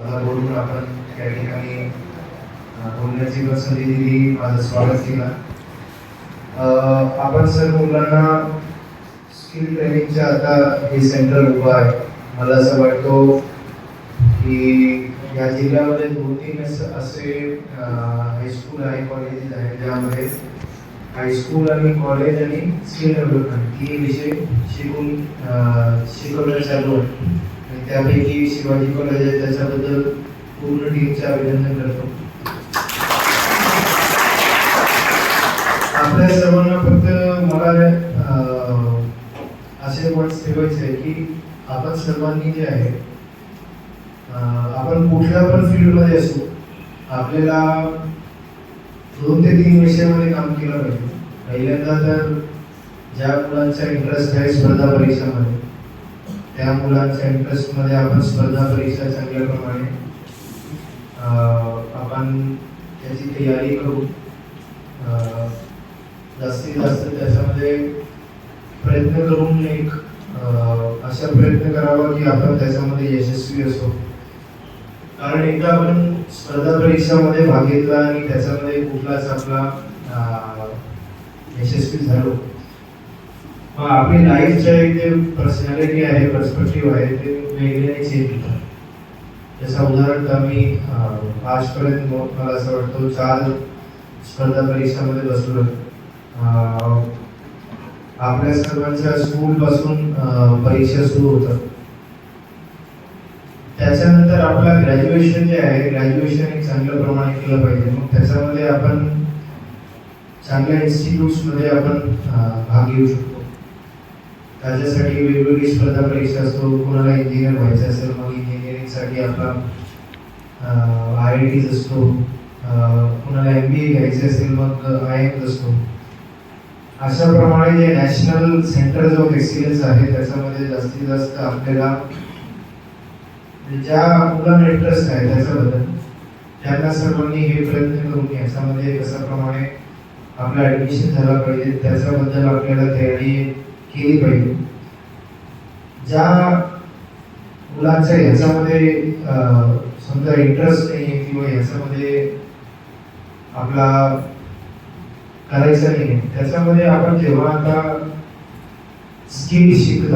बोलून आपण त्या ठिकाणी बोलण्याची पसंती संधी दिली माझं स्वागत केलं. आपण सर मुलांना स्किल ट्रेनिंगच्या आता हे सेंटर उभं आहे. मला असं वाटतो की या जिल्ह्यामध्ये दोन तीन असे हायस्कूल आहे कॉलेजेस आहे ज्यामध्ये हायस्कूल आणि कॉलेज आणि स्किल डेव्हलपमेंट ही विषय शिकून शिकवण्यात चालू आहे. त्यापैकी शिवाजी कॉलेज आहे त्याच्याबद्दल पूर्ण टीमचे अभिनंदन करतो. आपल्या सर्वांना फक्त मला असे वर्ड्स ठेवायचे आहे की आपण सर्वांनी जे आहे आपण कुठल्या पण फील्डमध्ये असू आपल्याला दोन ते तीन विषयामध्ये काम केलं पाहिजे. पहिल्यांदा तर ज्या मुलांचा इंटरेस्ट आहे स्पर्धा परीक्षामध्ये त्या मुलांच्या इंटरेस्टमध्ये आपण स्पर्धा परीक्षा चांगल्या प्रमाणे आपण त्याची तयारी करू. जास्तीत जास्त त्याच्यामध्ये प्रयत्न करून एक असा प्रयत्न करावा की आपण त्याच्यामध्ये यशस्वी असो. कारण एकदा आपण स्पर्धा परीक्षामध्ये भाग घेतला आणि त्याच्यामध्ये कुठलाच आपला यशस्वी झालो. मग आपली लाईफच्या एक जे पर्सनॅलिटी आहे पर्स्पेक्टिव्ह आहे ते वेगळ्याने चेंज होतं जसं उदाहरण आम्ही अं, आजपर्यंत मला असं वाटतं चार स्पर्धा परीक्षामध्ये बसलो आपल्या सर्वांच्या स्कूलपासून परीक्षा सुरू होतात. त्याच्यानंतर आपला ग्रॅज्युएशन जे आहे ग्रॅज्युएशन एक चांगल्या प्रमाणे केलं पाहिजे. मग त्याच्यामध्ये आपण चांगल्या इन्स्टिट्यूट्समध्ये आपण भाग घेऊ शकतो. त्याच्यासाठी वेगवेगळी स्पर्धा परीक्षा असतो. कोणाला इंजिनियर व्हायचं असेल मग इंजिनिअरिंगसाठी आपला आय आय टीज असतो. कुणाला एम बी ए घ्यायचे असेल मग आय एम असतो. अशा प्रमाणे जे नॅशनल सेंटर्स ऑफ एक्सिलन्स आहे त्याच्यामध्ये जास्तीत जास्त आपल्याला ज्या मुलांना इंटरेस्ट आहे त्याच्याबद्दल त्यांना सर्वांनी हे प्रयत्न करून याच्यामध्ये कशाप्रमाणे आपलं ॲडमिशन झालं पाहिजे त्याच्याबद्दल आपल्याला तयारी केली पाहिजे. ज्या मुलांच्या ह्याच्यामध्ये समजा इंटरेस्ट नाही आहे किंवा ह्याच्यामध्ये आपला करायचं नाही आहे त्याच्यामध्ये आपण जेव्हा आता स्किल शिकता